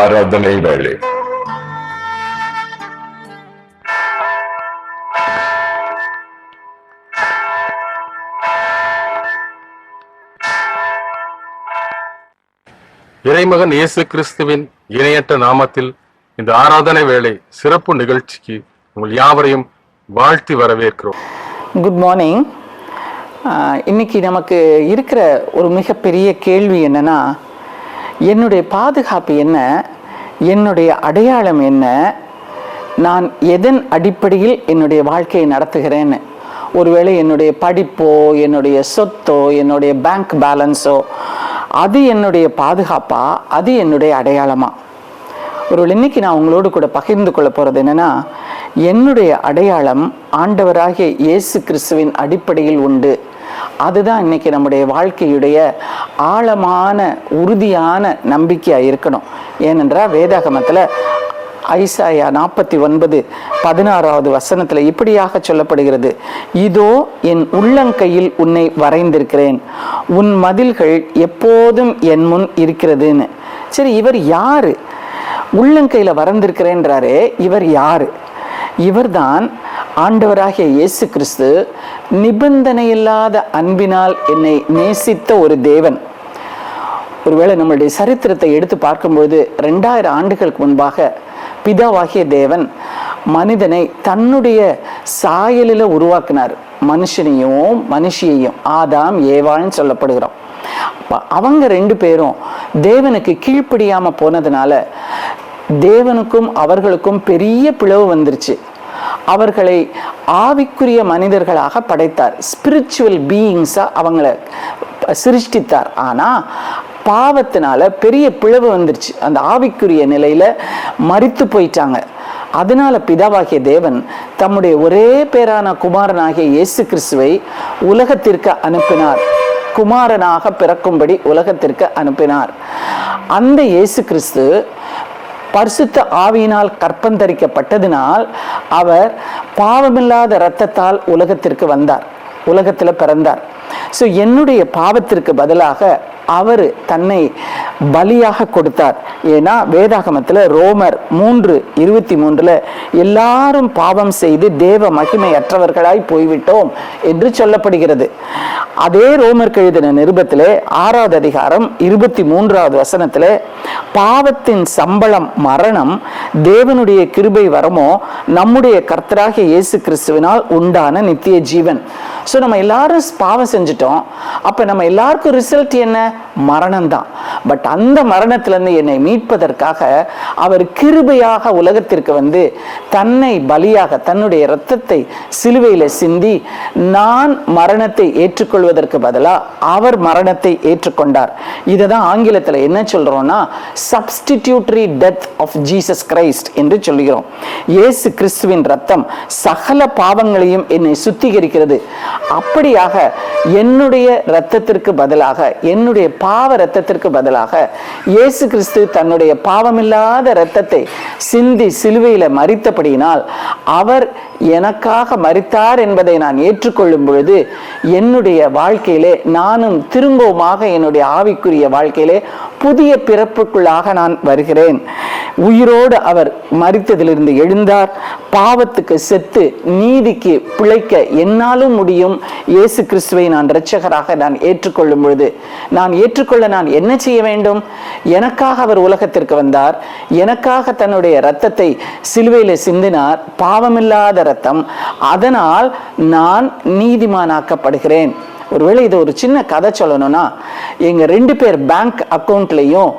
ஆராதனை வேளை. இறைமகன் இயேசு கிறிஸ்துவின் இணையற்ற நாமத்தில் இந்த ஆராதனை வேளை சிறப்பு நிகழ்ச்சிக்கு உங்கள் யாவரையும் வாழ்த்தி வரவேற்கிறோம். குட் மார்னிங் இன்னைக்கு நமக்கு இருக்கிற ஒரு மிகப்பெரிய கேள்வி என்னன்னா என்னுடைய பாதுகாப்பு என்ன? என்னுடைய அடையாளம் என்ன? நான் எதன் அடிப்படையில் என்னுடைய வாழ்க்கையை நடத்துகிறேன்னு? ஒருவேளை என்னுடைய படிப்போ என்னுடைய சொத்தோ என்னுடைய பேங்க் பேலன்ஸோ அது என்னுடைய பாதுகாப்பா? அது என்னுடைய அடையாளமா? ஒரு இன்னைக்கு நான் உங்களோடு கூட பகிர்ந்து கொள்ள போகிறது என்னென்னா என்னுடைய அடையாளம் ஆண்டவராகிய இயேசு கிறிஸ்துவின் அடிப்படையில் உண்டு. அதுதான் இன்னைக்கு நம்முடைய வாழ்க்கையுடைய ஆழமான உறுதியான நம்பிக்கையாக இருக்கணும். ஏனென்றால் வேதாகமத்தில் ஐசாயா நாற்பத்தி ஒன்பது பதினாறாவது வசனத்தில் இப்படியாக சொல்லப்படுகிறது. இதோ என் உள்ளங்கையில் உன்னை வரைந்திருக்கிறேன். உன் மதில்கள் எப்போதும் என் முன் இருக்கிறதுன்னு. சரி இவர் யாரு? உள்ளங்கையில் வரைந்திருக்கிறேன்றாரே இவர் யாரு? இவர்தான் ஆண்டவராகிய இயேசு கிறிஸ்து நிபந்தனையில்லாத அன்பினால் என்னை நேசித்த ஒரு தேவன். ஒருவேளை நம்மளுடைய சரித்திரத்தை எடுத்து பார்க்கும்போது ரெண்டாயிரம் ஆண்டுகளுக்கு முன்பாக பிதாவாகிய தேவன் மனிதனை தன்னுடைய சாயலில் உருவாக்கினார். மனுஷனையும் மனுஷியையும் ஆதாம் ஏவாள்னு சொல்லப்படுகிறோம். அவங்க ரெண்டு பேரும் தேவனுக்கு கீழ்ப்படியாமல் போனதுனால தேவனுக்கும் அவர்களுக்கும் பெரிய பிளவு வந்துருச்சு. அவர்களை ஆவிக்குரிய மனிதர்களாக படைத்தார். ஸ்பிரிச்சுவல் பீயிங்ஸாக அவங்கள சிருஷ்டித்தார். ஆனா பாவத்தினால பெரிய பிளவு வந்துருச்சு. அந்த ஆவிக்குரிய நிலையில மறித்து போயிட்டாங்க. அதனால பிதாவாகிய தேவன் தம்முடைய ஒரே பேரான குமாரனாகிய இயேசு கிறிஸ்துவை உலகத்திற்கு அனுப்பினார். குமாரனாக பிறக்கும்படி உலகத்திற்கு அனுப்பினார். அந்த இயேசு கிறிஸ்து பரிசுத்த ஆவியினால் கற்பந்தரிக்கப்பட்டதினால் அவர் பாவமில்லாத இரத்தத்தால் உலகத்திற்கு வந்தார் உலகத்தில் பிறந்தார். ஸோ என்னுடைய பாவத்திற்கு பதிலாக அவர் தன்னை பலியாக கொடுத்தார். ஏன்னா வேதாகமத்தில் ரோமர் மூன்று இருபத்தி மூன்றுல எல்லாரும் பாவம் செய்து தேவ மகிமையற்றவர்களாய் போய்விட்டோம் என்று சொல்லப்படுகிறது. அதே ரோமர் எழுதின நிருபத்திலே ஆறாவது அதிகாரம் இருபத்தி மூன்றாவது வசனத்தில் பாவத்தின் சம்பளம் மரணம் தேவனுடைய கிருபை வரமோ நம்முடைய கர்த்தராகிய இயேசு கிறிஸ்துவினால் உண்டான நித்திய ஜீவன். ஸோ நம்ம எல்லாரும் பாவம் செஞ்சிட்டோம். அப்போ நம்ம எல்லாருக்கும் ரிசல்ட் என்ன? மரணம் தான் பட் அந்த மரணத்திலிருந்து என்னை மீட்பதற்காக அவர் கிருபையாக உலகத்திற்கு வந்து தன்னை பலியாக தன்னுடைய இரத்தத்தை சிலுவையில் சிந்தி நான் மரணத்தை ஏற்றுக்கொள்வதற்கு பதிலாக அவர் மரணத்தை ஏற்றுக்கொண்டார். இதை தான் ஆங்கிலத்தில் என்ன சொல்கிறோம்னா substitutionary death of Jesus Christ என்று சொல்கிறோம் இயேசு கிறிஸ்துவின் ரத்தம் சகல பாவங்களையும் என்னை சுத்திகரிக்கிறது. அப்படியாக என்னுடைய இரத்தத்திற்கு பதிலாக என்னுடைய பாவ இரத்தத்திற்கு பதிலாக இயேசு கிறிஸ்து தன்னுடைய பாவமில்லாத இரத்தத்தை சிந்தி சிலுவையில் மறித்தபடியினால் அவர் எனக்காக மறித்தார் என்பதை நான் ஏற்றுக்கொள்ளும் பொழுது என்னுடைய வாழ்க்கையிலே நானும் திரும்பவுமாக என்னுடைய ஆவிக்குரிய வாழ்க்கையிலே புதிய பிறப்புக்குள்ளாக நான் வருகிறேன். உயிரோடு அவர் மறித்ததிலிருந்து எழுந்தார். பாவத்துக்கு செத்து நீதிக்கு பிழைக்க என்னாலும் முடியும். இயேசு கிறிஸ்துவை நான் இரட்சகராக நான் ஏற்றுக்கொள்ளும் பொழுது நான் ஏற்றுக்கொள்ள நான் என்ன செய்ய வேண்டும்? எனக்காக அவர் உலகத்திற்கு வந்தார். எனக்காக தன்னுடைய இரத்தத்தை சிலுவையில் சிந்தினார். பாவமில்லாத ரத்தம் அதனால் நான் நீதிமானாக்கப்படுகிறேன். ஒருவேளை இது ஒரு சின்ன கதை சொல்லணும்னா எங்கள் ரெண்டு பேர் பேங்க் அக்கௌண்ட்லேயும்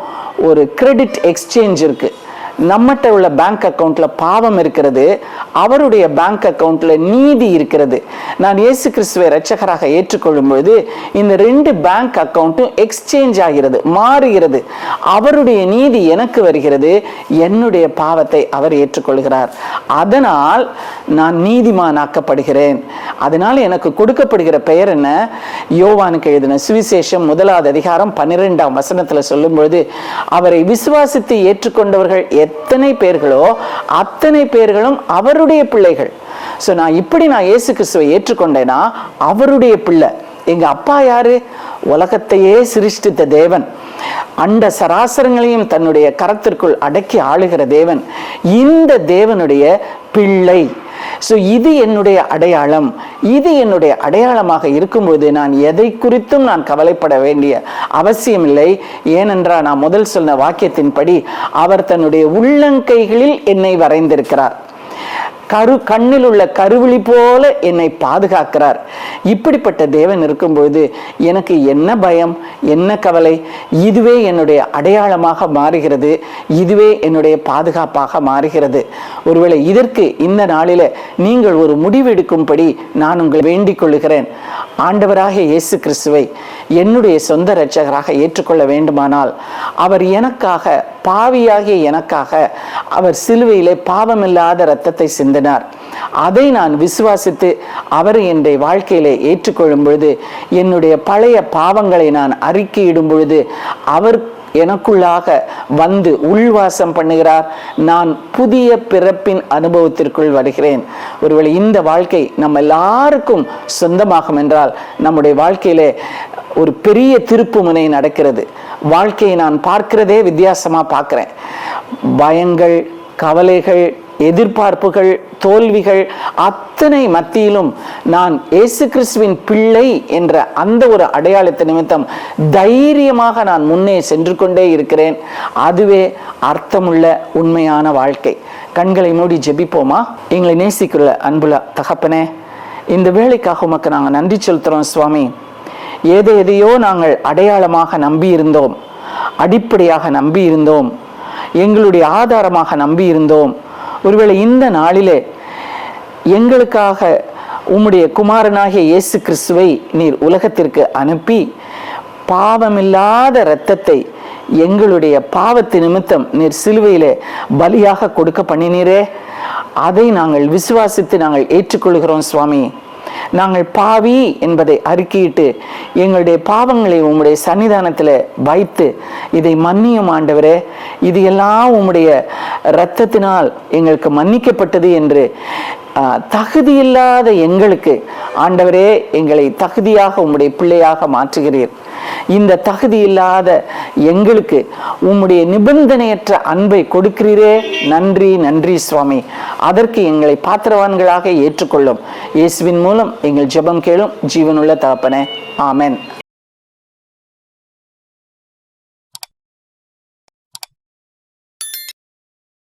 ஒரு கிரெடிட் எக்ஸ்சேஞ்ச் இருக்குது நம்மகிட்ட உள்ள பேங்க் அக்கௌண்ட்ல பாவம் இருக்கிறது அவருடைய பேங்க் அக்கௌண்ட்ல நீதி இருக்கிறது. நான் இயேசு கிறிஸ்துவை ரட்சகராக ஏற்றுக்கொள்ளும் பொழுது இந்த ரெண்டு பேங்க் அக்கௌண்ட்டும் எக்ஸ்சேஞ்ச் ஆகிறது மாறுகிறது. அவருடைய நீதி எனக்கு வருகிறது என்னுடைய பாவத்தை அவர் ஏற்றுக்கொள்கிறார். அதனால் நான் நீதிமானாக்கப்படுகிறேன். அதனால் எனக்கு கொடுக்கப்படுகிற பெயர் என்ன? யோவானுக்கு எழுதின சுவிசேஷம் முதலாவது அதிகாரம் பன்னிரெண்டாம் வசனத்தில் சொல்லும் பொழுது அவரை விசுவாசித்து ஏற்றுக்கொண்டவர்கள் எத்தனை பேர்களோ அத்தனை பேர்களும் அவருடைய பிள்ளைகள். ஸோ நான் இப்படி நான் இயேசு கிறிஸ்துவை ஏற்றுக்கொண்டேன்னா அவருடைய பிள்ளை. எங்க அப்பா யாரு? உலகத்தையே சிருஷ்டித்த தேவன். அண்ட சராசரங்களையும் தன்னுடைய கரத்திற்குள் அடக்கி ஆளுகிற தேவன். இந்த தேவனுடைய பிள்ளை. ஸோ இது என்னுடைய அடையாளம். இது என்னுடைய அடையாளமாக இருக்கும்போது நான் எதை குறித்தும் நான் கவலைப்பட வேண்டிய அவசியமில்லை. ஏனென்றால் நான் முதல் சொன்ன வாக்கியத்தின்படி அவர் தன்னுடைய உள்ளங்கைகளில் என்னை வரைந்திருக்கிறார். கரு கண்ணில் உள்ள கருவிழி போல என்னை பாதுகாக்கிறார். இப்படிப்பட்ட தேவன் இருக்கும்போது எனக்கு என்ன பயம் என்ன கவலை? இதுவே என்னுடைய அடையாளமாக மாறுகிறது. இதுவே என்னுடைய பாதுகாப்பாக மாறுகிறது. ஒருவேளை இதற்கு இந்த நாளில நீங்கள் ஒரு முடிவெடுக்கும்படி நான் உங்களை வேண்டிக் கொள்கிறேன் ஆண்டவராக இயேசு கிறிஸ்துவை என்னுடைய சொந்த இரட்சகராக ஏற்றுக்கொள்ள வேண்டுமானால் அவர் எனக்காக பாவியாகிய எனக்காக அவர் சிலுவையிலே பாவமில்லாத இரத்தத்தை சிந்தினார். அதை நான் விசுவாசித்து அவர் என்னுடைய வாழ்க்கையிலே ஏற்றுக்கொள்ளும் பொழுது என்னுடைய பழைய பாவங்களை நான் அறிக்கையிடும் பொழுது அவர் எனக்குள்ளாக வந்து உள்வாசம் பண்ணுகிறார். நான் புதிய பிறப்பின் அனுபவத்திற்குள் வருகிறேன். ஒருவேளை இந்த வாழ்க்கை நம்ம எல்லாருக்கும் சொந்தமாகும் என்றால் நம்முடைய வாழ்க்கையிலே ஒரு பெரிய திருப்புமுனை நடக்கிறது. வாழ்க்கையை நான் பார்க்கிறதே வித்தியாசமாக பார்க்குறேன். பயங்கள் கவலைகள் எதிர்பார்ப்புகள் தோல்விகள் அத்தனை மத்தியிலும் நான் இயேசு கிறிஸ்துவின் பிள்ளை என்ற அந்த ஒரு அடையாளத்தை நிமித்தம் தைரியமாக நான் முன்னே சென்று கொண்டே இருக்கிறேன். அதுவே அர்த்தமுள்ள உண்மையான வாழ்க்கை. கண்களை மூடி ஜெபிப்போமா? எங்களை நேசிக்குள்ள அன்புல தகப்பனே இந்த வேலைக்காக உமக்கு நாங்கள் நன்றி செலுத்துகிறோம் சுவாமி. எதை எதையோ நாங்கள் அடையாளமாக நம்பி இருந்தோம் அடிப்படையாக நம்பி இருந்தோம் எங்களுடைய ஆதாரமாக நம்பி இருந்தோம் ஒருவேளை இந்த நாளிலே எங்களுக்காக உம்முடைய குமாரனாகிய இயேசு கிறிஸ்துவை நீர் உலகத்திற்கு அனுப்பி பாவமில்லாத இரத்தத்தை எங்களுடைய பாவத்து நிமித்தம் நீர் சிலுவையிலே பலியாக கொடுக்க பண்ணினீரே. அதை நாங்கள் விசுவாசித்து நாங்கள் ஏற்றுக்கொள்கிறோம் சுவாமி. நாங்கள் பாவி என்பதை அறிக்கையிட்டு எங்களுடைய பாவங்களை உம்முடைய சன்னிதானத்தில் வைத்து இதை மன்னியும் ஆண்டவரே இது எல்லாம் உம்முடைய இரத்தத்தினால் எங்களுக்கு மன்னிக்கப்பட்டது என்று தகுதியில்லாத எங்களுக்கு ஆண்டவரே எங்களை தகுதியாக உம்முடைய பிள்ளையாக மாற்றுகிறீர். இந்த தகுதி இல்லாத எங்களுக்கு உம்முடைய நிபந்தனையற்ற அன்பை கொடுக்கிறீரே. நன்றி நன்றி சுவாமி. அதற்கு எங்களை பாத்திரவான்களாக ஏற்றுக்கொள்ளும். இயேசுவின் மூலம் எங்கள் ஜெபம் கேளும். ஜீவனுள்ள தகப்பனே. ஆமேன்.